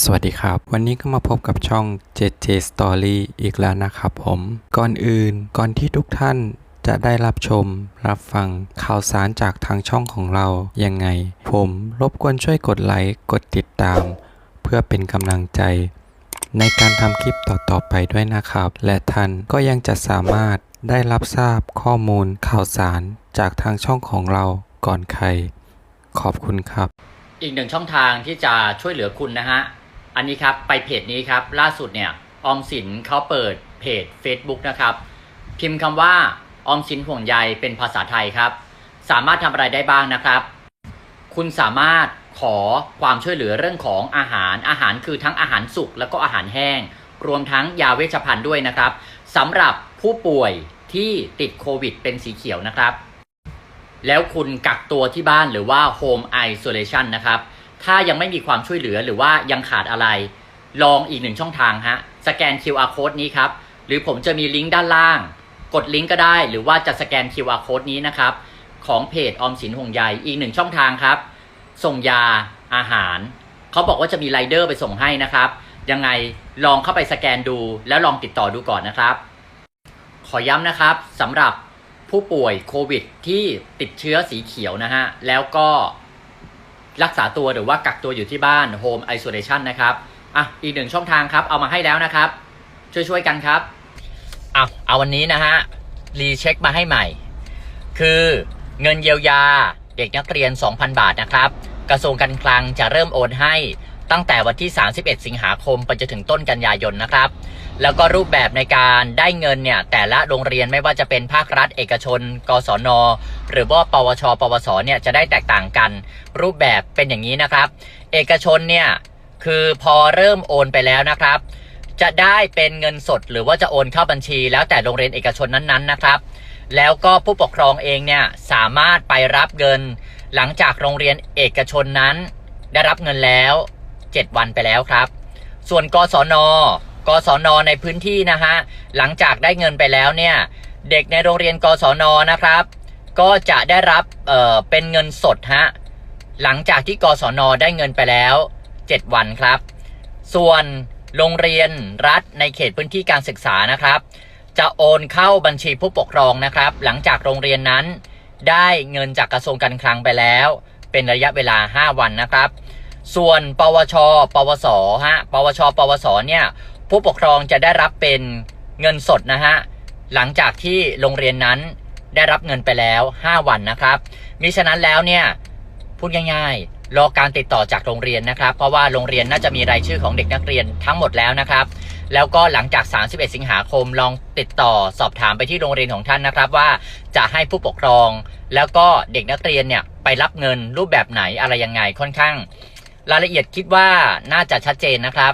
สวัสดีครับ วันนี้ก็มาพบกับช่อง JJ Story อีกแล้วนะครับผม ก่อนอื่นก่อนที่ทุกท่านจะได้รับชม รับฟังข่าวสารจากทางช่องของเรายังไง ผมรบกวนช่วยกดไลค์กดติดตาม เพื่อเป็นกำลังใจ ในการทำคลิปต่อๆไปด้วยนะครับ และท่านก็ยังจะสามารถได้รับทราบข้อมูลข่าวสารจากทางช่องของเราก่อนใคร ขอบคุณครับ อีกหนึ่งช่องทางที่จะช่วยเหลือคุณนะฮะ อันนี้ครับไปเพจนี้ครับล่าสุดเนี่ยออมสินเขาเปิดเพจ Facebook นะครับ พิมพ์คำว่าออมสินห่วงใยเป็นภาษาไทยครับ สามารถทำอะไรได้บ้างนะครับ คุณสามารถขอความช่วยเหลือเรื่องของอาหารอาหารคือทั้งอาหารสุกแล้วก็อาหารแห้ง รวมทั้งยาเวชภัณฑ์ด้วยนะครับสำหรับผู้ป่วยที่ติดโควิดเป็นสีเขียวนะครับ แล้วคุณกักตัวที่บ้านหรือว่า Home Isolation นะครับ ถ้ายังไม่มีความช่วยเหลือหรือว่ายังขาดอะไร ลองอีกหนึ่งช่องทางฮะ สแกน QR code นี้ครับ หรือผมจะมีลิงก์ด้านล่าง กดลิงก์ก็ได้ หรือว่าจะสแกน QR code นี้นะครับ ของเพจออมสินห่วงใยอีกหนึ่งช่องทางครับ ส่งยาอาหาร เขาบอกว่าจะมีไรเดอร์ไปส่งให้นะครับ ยังไงลองเข้าไปสแกนดูแล้วลองติดต่อดูก่อนนะครับ ขอย้ำนะครับสำหรับผู้ป่วยโควิดที่ติดเชื้อสีเขียวนะฮะ แล้วก็ รักษาตัวหรือว่ากักตัวอยู่ที่บ้าน Home Isolation นะครับอะอีกหนึ่งช่องทางครับเอามาให้แล้วนะครับ ช่วยๆกันครับอะเอาวันนี้นะฮะรีเช็คมาให้ใหม่ คือเงินเยียวยาเด็กนักเรียน 2,000 บาทนะครับ กระทรวงการคลังจะเริ่มโอนให้ ตั้งแต่วันที่ 31 สิงหาคมไปจนถึงต้นกันยายนนะครับ แล้วก็รูปแบบในการได้เงินเนี่ยแต่ละโรงเรียนไม่ว่าจะเป็นภาครัฐ เอกชน กศน หรือว่าปวช ปวสเนี่ยจะได้แตกต่างกัน รูปแบบเป็นอย่างนี้นะครับ เอกชนเนี่ยคือพอเริ่มโอนไปแล้วนะครับ จะได้เป็นเงินสดหรือว่าจะโอนเข้าบัญชี แล้วแต่โรงเรียนเอกชนนั้นๆนะครับ แล้วก็ผู้ปกครองเองเนี่ยสามารถไปรับเงิน หลังจากโรงเรียนเอกชนนั้น ได้รับเงินแล้ว 7 วันไปแล้วครับ ส่วนกศนกศนในพื้นที่นะฮะหลังจากได้เงินไปแล้วเนี่ยเด็กในโรงเรียนกศนนะครับ ก็จะได้รับเอ่อเป็นเงินสดฮะหลังจากที่กศนได้เงินไปแล้ว 7 วันครับ ส่วนโรงเรียนรัฐในเขตพื้นที่การศึกษานะครับ จะโอนเข้าบัญชีผู้ปกครองนะครับ หลังจากโรงเรียนนั้นได้เงินจากกระทรวงการคลังไปแล้ว เป็นระยะเวลา 5 วันนะครับ ส่วนปวช ปวส ฮะ ปวช ปวส เนี่ย ผู้ปกครองจะได้รับเป็นเงินสดนะฮะ หลังจากที่โรงเรียนนั้นได้รับเงินไปแล้ว 5 วันนะครับ มิฉะนั้นแล้วเนี่ย พูดง่ายๆ รอการติดต่อจากโรงเรียนนะครับ เพราะว่าโรงเรียนน่าจะมีรายชื่อของเด็กนักเรียนทั้งหมดแล้วนะครับ แล้วก็หลังจาก 31 สิงหาคมลองติดต่อสอบถามไปที่โรงเรียนของท่านนะครับ ว่าจะให้ผู้ปกครอง แล้วก็เด็กนักเรียนเนี่ยไปรับเงินรูปแบบไหนอะไรยังไงค่อนข้าง รายละเอียดคิดว่าน่าจะชัดเจนนะครับ